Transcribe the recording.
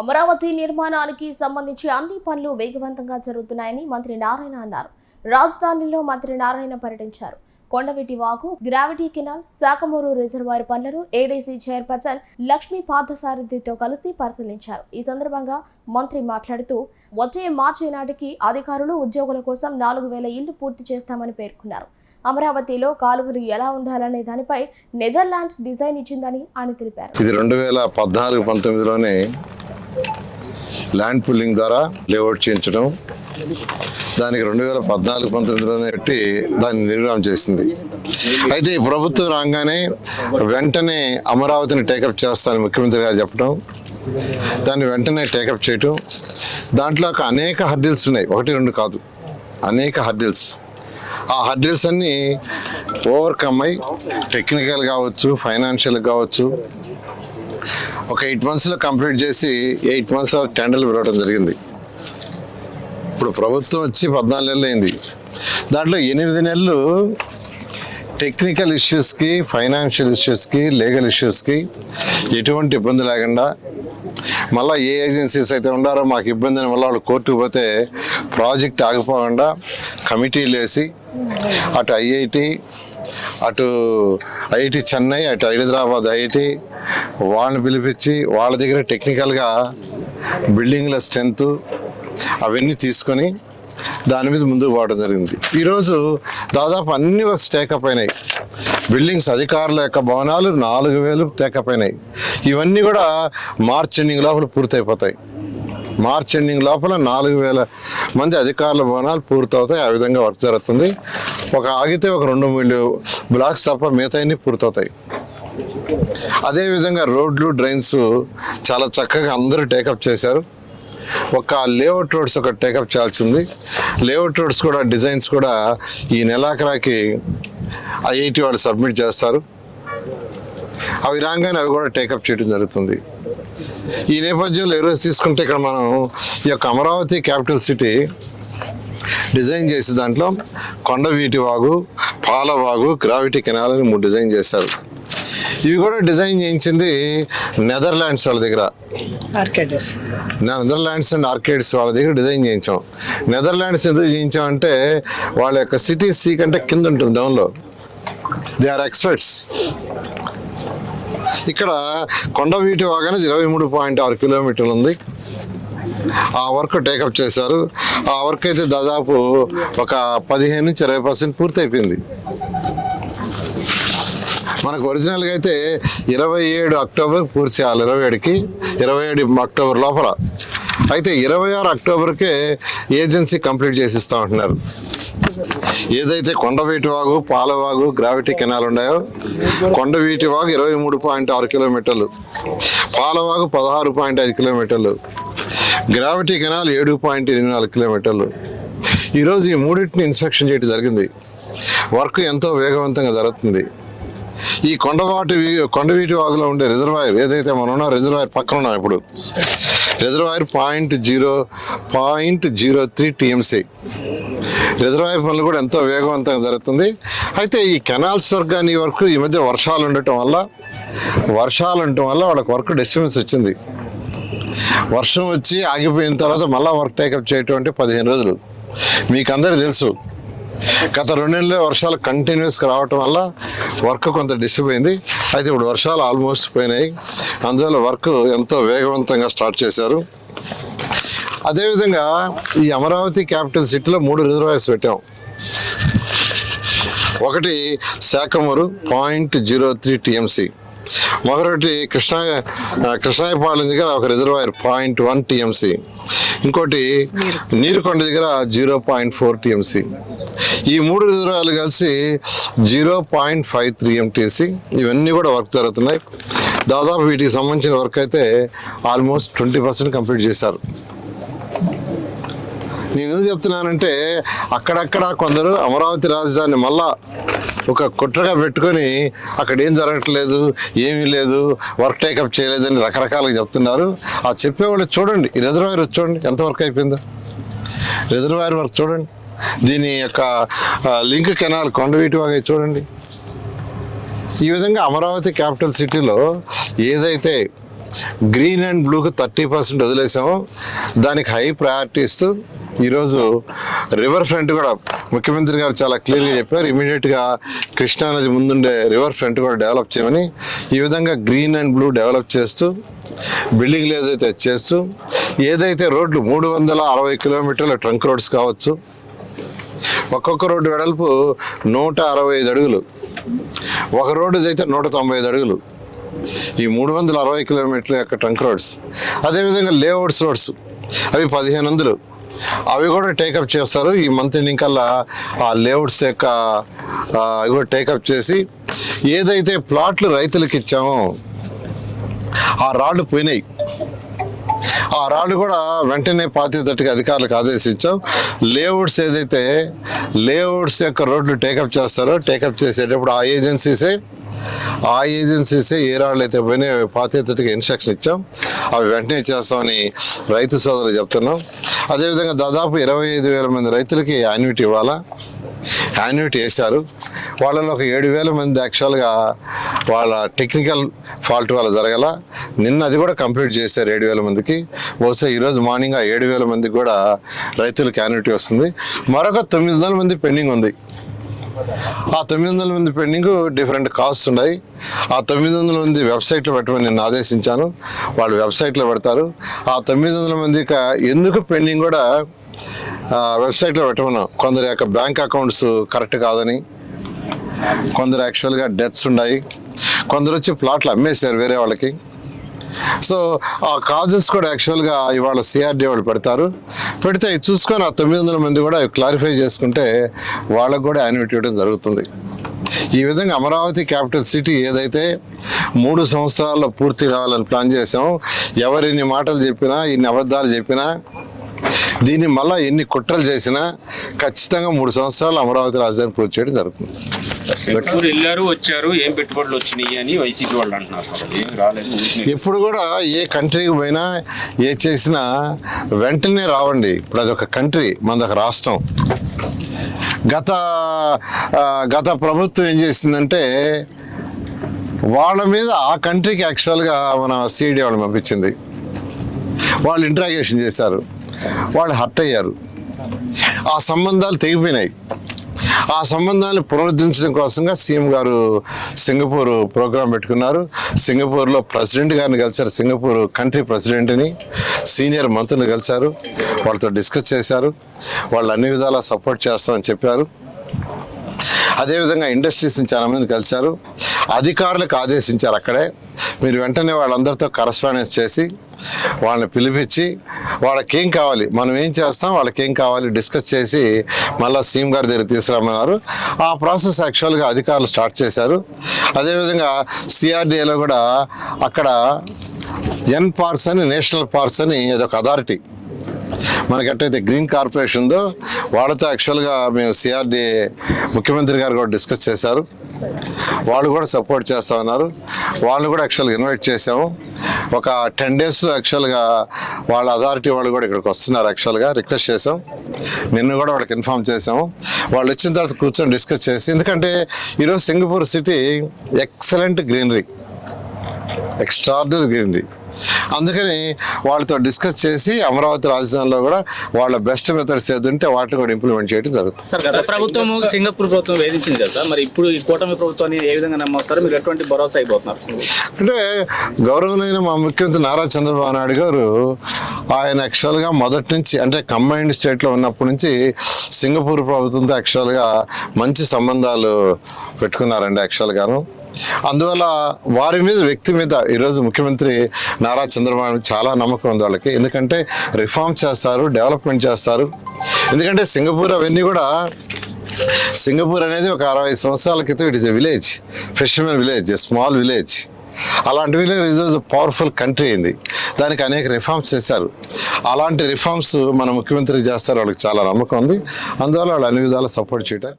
అమరావతి నిర్మాణానికి సంబంధించి అన్ని పనులు వేగవంతంగా జరుగుతున్నాయని మంత్రి నారాయణ అన్నారు. రాజధానిలో మంత్రి నారాయణ పర్యటించారు. కొండవీటి వాగు గ్రావిటీ కెనాల్ శాఖమూరు రిజర్వాయర్ పనులను ఏడీసీ చైర్పర్సన్ లక్ష్మీ పార్థసారథితో కలిసి పరిశీలించారు. ఈ సందర్భంగా మంత్రి మాట్లాడుతూ వచ్చే మార్చి నాటికి అధికారులు ఉద్యోగుల కోసం నాలుగు వేల ఇళ్ళు పూర్తి చేస్తామని పేర్కొన్నారు. అమరావతిలో కాలువలు ఎలా ఉండాలనే దానిపై నెదర్లాండ్స్ డిజైన్ ఇచ్చిందని ఆయన తెలిపారు. ఇది రెండు వేల పద్నాలుగు పంతొమ్మిదిలోనే ల్యాండ్ పుల్లింగ్ ద్వారా లేఅవుట్ చేయించడం దానికి రెండు వేల పద్నాలుగు పంతొమ్మిదిలోనే పెట్టి దాన్ని నిర్వహణ చేసింది. అయితే ఈ ప్రభుత్వం రాగానే వెంటనే అమరావతిని టేకప్ చేస్తానని ముఖ్యమంత్రి గారు చెప్పడం దాన్ని వెంటనే టేకప్ చేయటం దాంట్లో ఒక అనేక హర్డిల్స్ ఉన్నాయి. ఒకటి రెండు కాదు. అనేక హర్డిల్స్. ఆ హర్డిల్స్ అన్నీ ఓవర్కమ్ అయి టెక్నికల్ కావచ్చు ఫైనాన్షియల్ కావచ్చు ఒక ఎయిట్ మంత్స్లో కంప్లీట్ చేసి ఎయిట్ మంత్స్లో టెండర్లు పిలవడం జరిగింది. ఇప్పుడు ప్రభుత్వం వచ్చి పద్నాలుగు నెలలు అయింది. దాంట్లో ఎనిమిది నెలలు టెక్నికల్ ఇష్యూస్కి ఫైనాన్షియల్ ఇష్యూస్కి లీగల్ ఇష్యూస్కి ఎటువంటి ఇబ్బంది లేకుండా మళ్ళీ ఏ ఏజెన్సీస్ అయితే ఉండారో మాకు ఇబ్బంది అని మళ్ళీ వాళ్ళు కోర్టుకు పోతే ప్రాజెక్ట్ ఆగిపోకుండా కమిటీలు వేసి అటు ఐఐటి అటు ఐఐటి చెన్నై అటు హైదరాబాద్ ఐఐటి వాళ్ళని పిలిపించి వాళ్ళ దగ్గర టెక్నికల్గా బిల్డింగ్ల స్ట్రెంత్ అవన్నీ తీసుకొని దాని మీద ముందుకు పోవడం జరిగింది. ఈరోజు దాదాపు అన్ని వర్క్స్ టేకప్ అయినాయి. బిల్డింగ్స్ అధికారుల యొక్క భవనాలు నాలుగు వేలు టేకప్ అయినాయి. ఇవన్నీ కూడా మార్చ్ ఎండింగ్ లోపల పూర్తయిపోతాయి. మార్చ్ ఎండింగ్ లోపల నాలుగు వేల మంది అధికారుల భవనాలు పూర్తవుతాయి. ఆ విధంగా వర్క్ జరుగుతుంది. ఒక ఆగితే ఒక రెండు మూడు బ్లాక్స్ తప్ప మిగతా పూర్తవుతాయి. అదేవిధంగా రోడ్లు డ్రైన్స్ చాలా చక్కగా అందరూ టేకప్ చేశారు. ఒక లేఅవుట్ రోడ్స్ ఒక టేకప్ చేయాల్సింది. లేఅవుట్ రోడ్స్ కూడా డిజైన్స్ కూడా ఈ నెలాఖరాకి ఐఐటి వాళ్ళు సబ్మిట్ చేస్తారు. అవి రాగానే అవి కూడా టేకప్ చేయడం జరుగుతుంది. ఈ నేపథ్యంలో ఈరోజు తీసుకుంటే ఇక్కడ మనం ఈ యొక్క అమరావతి క్యాపిటల్ సిటీ డిజైన్ చేసే దాంట్లో కొండవీటి వాగు పాలవాగు గ్రావిటీ కెనాల్ అని మూడు డిజైన్ చేశారు. ఇవి కూడా డిజైన్ చేయించింది నెదర్లాండ్స్ వాళ్ళ దగ్గర. నెదర్లాండ్స్ అండ్ ఆర్కేడ్స్ వాళ్ళ దగ్గర డిజైన్ చేయించాం. నెదర్లాండ్స్ ఎందుకు చేయించామంటే వాళ్ళ యొక్క సిటీ సీ కంటే కింద ఉంటుంది డౌన్లో దే ఆర్ ఎక్స్పర్ట్స్ ఇక్కడ కొండవీటి వాగానే ఇరవై మూడు పాయింట్ ఆరు కిలోమీటర్లు ఉంది. ఆ వర్క్ టేకప్ చేశారు. ఆ వర్క్ అయితే దాదాపు ఒక పదిహేను నుంచి ఇరవై పర్సెంట్ పూర్తి అయిపోయింది మనకు ఒరిజినల్గా అయితే ఇరవై ఏడు అక్టోబర్ పూర్తి చేయాలి ఇరవై ఏడుకి. ఇరవై ఏడు అక్టోబర్ లోపల. అయితే ఇరవై ఆరు అక్టోబర్కే ఏజెన్సీ కంప్లీట్ చేసి ఇస్తా ఉంటున్నారు. ఏదైతే కొండవీటి వాగు పాలవాగు గ్రావిటీ కెనాల్ ఉన్నాయో కొండవీటి వాగు ఇరవై మూడు పాయింట్ ఆరు కిలోమీటర్లు. పాలవాగు పదహారు పాయింట్ ఐదు కిలోమీటర్లు. గ్రావిటీ కెనాల్ ఏడు పాయింట్ ఎనిమిది నాలుగు కిలోమీటర్లు. ఈరోజు ఈ మూడింటిని ఇన్స్పెక్షన్ చేయడం జరిగింది. వర్క్ ఎంతో వేగవంతంగా జరుగుతుంది. ఈ కొండవాటి కొండవీటి వాగులో ఉండే రిజర్వాయర్ ఏదైతే మనం ఉన్నాం రిజర్వాయర్ పక్కన ఉన్నాం ఇప్పుడు. Reservoir point zero point zero three TMC. Reservoir పనులు కూడా ఎంతో వేగవంతంగా జరుగుతుంది. అయితే ఈ కెనాల్స్ వర్క్ కానీ ఈ వర్క్ ఈ మధ్య వర్షాలు ఉండటం వల్ల వర్షాలు ఉండటం వల్ల వాళ్ళకి వర్క్ డిస్టర్బెన్స్ వచ్చింది. వర్షం వచ్చి ఆగిపోయిన తర్వాత మళ్ళీ వర్క్ టేకప్ చేయటం అంటే పదిహేను రోజులు. మీకు అందరూ తెలుసు గత రెండు నెలలు వర్షాలు కంటిన్యూస్గా రావటం వల్ల వర్క్ కొంత డిస్టర్బ్ అయింది. అయితే ఇప్పుడు వర్షాలు ఆల్మోస్ట్ పోయినాయి. అందువల్ల వర్క్ ఎంతో వేగవంతంగా స్టార్ట్ చేశారు. అదేవిధంగా ఈ అమరావతి క్యాపిటల్ సిటీలో మూడు రిజర్వాయర్స్ పెట్టాం. ఒకటి Sakhamuru point zero three TMC మరొకటి కృష్ణా కృష్ణాయపాలెం దగ్గర ఒక రిజర్వాయర్ పాయింట్ వన్ టీఎంసీ ఇంకోటి నీరుకొండ దగ్గర జీరో పాయింట్ ఫోర్ టీఎంసీ. ఈ మూడు రిజర్వాయర్లు కలిసి zero point five three MTC ఇవన్నీ కూడా వర్క్ జరుగుతున్నాయి. దాదాపు వీటికి సంబంధించిన వర్క్ అయితే ఆల్మోస్ట్ ట్వంటీ పర్సెంట్ కంప్లీట్ చేశారు. నేను ఎందుకు చెప్తున్నానంటే అక్కడక్కడ కొందరు అమరావతి రాజధాని మళ్ళా ఒక కుట్రగా పెట్టుకొని అక్కడ ఏం జరగట్లేదు ఏమీ లేదు వర్క్ టేకప్ చేయలేదని రకరకాలుగా చెప్తున్నారు. ఆ చెప్పేవాళ్ళు చూడండి ఈ రిజర్వాయర్ చూడండి ఎంత వర్క్ అయిపోయిందో. రిజర్వాయర్ వర్క్ చూడండి దీని యొక్క లింక్ కెనాల్ కొండవీటి వాగా చూడండి. ఈ విధంగా అమరావతి క్యాపిటల్ సిటీలో ఏదైతే గ్రీన్ అండ్ బ్లూకి థర్టీ పర్సెంట్ వదిలేసామో దానికి హై ప్రయారిటీ ఇస్తూ ఈరోజు రివర్ ఫ్రంట్ కూడా ముఖ్యమంత్రి గారు చాలా క్లియర్గా చెప్పారు. ఇమీడియట్గా కృష్ణానది ముందుండే రివర్ ఫ్రంట్ కూడా డెవలప్ చేయమని ఈ విధంగా గ్రీన్ అండ్ బ్లూ డెవలప్ చేస్తూ బిల్డింగ్లు ఏదైతే చేస్తూ ఏదైతే రోడ్లు మూడు వందల అరవై కిలోమీటర్ల ట్రంక్ రోడ్స్ కావచ్చు ఒక్కొక్క రోడ్డు వెడల్పు నూట అరవై ఐదు అడుగులు. ఒక రోడ్డు అయితే నూట తొంభై ఐదు అడుగులు. ఈ మూడు వందల అరవై కిలోమీటర్ల యొక్క ట్రంక్ రోడ్స్ అదేవిధంగా లేఅవుట్స్ రోడ్స్ అవి పదిహేను వందలు. అవి కూడా టేకప్ చేస్తారు. ఈ మంత్ ఎండింగ్ కల్లా ఆ లేఅవుట్స్ యొక్క అవి కూడా టేకప్ చేసి ఏదైతే ప్లాట్లు రైతులకు ఇచ్చామో ఆ రాళ్ళు పోయినాయి. ఆ రాళ్ళు కూడా వెంటనే పాతేటట్టుగా అధికారులకు ఆదేశించాం. లేఅవుట్స్ ఏదైతే లేఅవుట్స్ యొక్క రోడ్లు టేకప్ చేస్తారో టేకప్ చేసేటప్పుడు ఆ ఏజెన్సీసే ఆ ఏజెన్సీసే ఏ రాళ్ళు అయితే పోయినాయి పాతేటట్టుగా ఇన్స్ట్రక్షన్ ఇచ్చాం. అవి వెంటనే చేస్తామని రైతు సోదరులు చెప్తున్నాం. అదేవిధంగా దాదాపు ఇరవై ఐదు వేల మంది రైతులకి యాన్యుటీ ఇవ్వాలా? యాన్యుటీ వేశారు వాళ్ళలో ఒక ఏడు వేల మంది యాక్చువల్గా వాళ్ళ టెక్నికల్ ఫాల్ట్ వల్ల జరగల. నిన్న అది కూడా కంప్లీట్ చేశారు ఏడు వేల మందికి. బహుశా ఈరోజు మార్నింగ్ ఆ ఏడు వేల మందికి కూడా రైతులకు యాన్యుటీ వస్తుంది. మరొక తొమ్మిది వందల మంది పెండింగ్ ఉంది. ఆ తొమ్మిది వందల మంది పెండింగ్ డిఫరెంట్ కాస్ట్ ఉన్నాయి. ఆ తొమ్మిది వందల మంది వెబ్సైట్లో పెట్టమని నేను ఆదేశించాను. వాళ్ళు వెబ్సైట్లో పెడతారు. ఆ తొమ్మిది వందల మంది ఎందుకు పెండింగ్ కూడా వెబ్సైట్లో పెట్టమన్నాం కొందరి యొక్క బ్యాంక్ అకౌంట్స్ కరెక్ట్ కాదని కొందరు యాక్చువల్గా డెత్స్ ఉన్నాయి. కొందరు వచ్చి ప్లాట్లు అమ్మేశారు వేరే వాళ్ళకి. సో ఆ కాజెస్ కూడా యాక్చువల్గా ఇవాళ సిఆర్డీ వాళ్ళు పెడతారు. పెడితే ఇది చూసుకొని ఆ తొమ్మిది వందల మంది కూడా క్లారిఫై చేసుకుంటే వాళ్ళకు కూడా యాన్యుటీ ఇవ్వడం జరుగుతుంది. ఈ విధంగా అమరావతి క్యాపిటల్ సిటీ ఏదైతే మూడు సంవత్సరాల్లో పూర్తి కావాలని ప్లాన్ చేసాం ఎవరిన్ని మాటలు చెప్పినా ఇన్ని అబద్ధాలు చెప్పినా దీన్ని మళ్ళీ ఎన్ని కుట్రలు చేసినా ఖచ్చితంగా మూడు సంవత్సరాలు అమరావతి రాజధాని పూర్తి చేయడం జరుగుతుంది. వెళ్ళారు వచ్చారు ఏం పెట్టుబడులు వచ్చినాయి అని వైసీపీ వాళ్ళు అంటున్నారు ఇప్పుడు కూడా ఏ కంట్రీకి పోయినా ఏ చేసినా వెంటనే రావండి. ఇప్పుడు అదొక కంట్రీ మనదొక రాష్ట్రం. గత గత ప్రభుత్వం ఏం చేసిందంటే వాళ్ళ మీద ఆ కంట్రీకి యాక్చువల్గా మన సిఐడి వాళ్ళు పంపించింది. వాళ్ళు ఇంట్రాగేషన్ చేశారు. వాళ్ళు హర్ట్ అయ్యారు. ఆ సంబంధాలు తెగిపోయినాయి. ఆ సంబంధాన్ని పునరుద్ధరించడం కోసంగా సీఎం గారు సింగపూర్ ప్రోగ్రాం పెట్టుకున్నారు. సింగపూర్లో ప్రెసిడెంట్ గారిని కలిశారు. సింగపూర్ కంట్రీ ప్రెసిడెంట్ని సీనియర్ మంత్రులు కలిశారు. వాళ్ళతో డిస్కస్ చేశారు. వాళ్ళు అన్ని విధాలా సపోర్ట్ చేస్తామని చెప్పారు. అదేవిధంగా ఇండస్ట్రీస్ని చాలా మంది కలిశారు. అధికారులకు ఆదేశించారు అక్కడే. మీరు వెంటనే వాళ్ళందరితో కరస్పాండెన్స్ చేసి వాళ్ళని పిలిపించి వాళ్ళకి ఏం కావాలి మనం ఏం చేస్తాం వాళ్ళకి ఏం కావాలి డిస్కస్ చేసి మళ్ళీ సీఎం గారి దగ్గర తీసుకురామన్నారు ఆ ప్రాసెస్ యాక్చువల్గా అధికారులు స్టార్ట్ చేశారు. అదేవిధంగా సిఆర్డిఏలో కూడా అక్కడ ఎన్ పార్క్స్ అని నేషనల్ పార్క్స్ అని అదొక అథారిటీ మనకట్టయితే గ్రీన్ కార్పొరేషన్ వాళ్ళతో యాక్చువల్గా మేము సిఆర్డి ముఖ్యమంత్రి గారు కూడా డిస్కస్ చేశారు. వాళ్ళు కూడా సపోర్ట్ చేస్తా ఉన్నారు. వాళ్ళని కూడా యాక్చువల్గా ఇన్వైట్ చేసాము ఒక టెన్ డేస్లో యాక్చువల్గా వాళ్ళ అథారిటీ వాళ్ళు కూడా ఇక్కడికి వస్తున్నారు యాక్చువల్గా రిక్వెస్ట్ చేసాం నిన్ను కూడా వాళ్ళకి ఇన్ఫామ్ చేసాము వాళ్ళు వచ్చిన తర్వాత కూర్చొని డిస్కస్ చేసి ఎందుకంటే ఈరోజు Singapore city excellent greenery extraordinary greenery అందుకని వాళ్ళతో డిస్కస్ చేసి అమరావతి రాజధానిలో కూడా వాళ్ళ బెస్ట్ మెథడ్స్ ఏదంటే వాటిని కూడా ఇంప్లిమెంట్ చేయడం జరుగుతుంది. సార్ గత ప్రభుత్వం సింగపూర్ ప్రభుత్వం వేధించింది కదా సార్ మరి ఇప్పుడు ఈ కూటమి ప్రభుత్వాన్ని ఏ విధంగా నమ్మొస్తారు మీరు ఎటువంటి భరోసా అయిపోతున్నారు సార్? అంటే గౌరవనైన మా ముఖ్యమంత్రి నారా చంద్రబాబు నాయుడు గారు ఆయన యాక్చువల్గా మొదటి నుంచి అంటే కంబైన్డ్ స్టేట్లో ఉన్నప్పటి నుంచి సింగపూర్ ప్రభుత్వంతో యాక్చువల్గా మంచి సంబంధాలు పెట్టుకున్నారండి యాక్చువల్గాను. అందువల్ల వారి మీద వ్యక్తి మీద ఈరోజు ముఖ్యమంత్రి నారా చంద్రబాబు చాలా నమ్మకం ఉంది వాళ్ళకి. ఎందుకంటే రిఫార్మ్ చేస్తారు డెవలప్మెంట్ చేస్తారు. ఎందుకంటే సింగపూర్ అవన్నీ కూడా సింగపూర్ అనేది ఒక అరవై సంవత్సరాల క్రితం it is a village fishermen village small village అలాంటి విలేజ్ ఈరోజు పవర్ఫుల్ కంట్రీ అయింది. దానికి అనేక రిఫార్మ్స్ చేశారు. అలాంటి రిఫార్మ్స్ మన ముఖ్యమంత్రి చేస్తారు వాళ్ళకి చాలా నమ్మకం ఉంది. అందువల్ల వాళ్ళు అన్ని విధాలు సపోర్ట్ చేయడానికి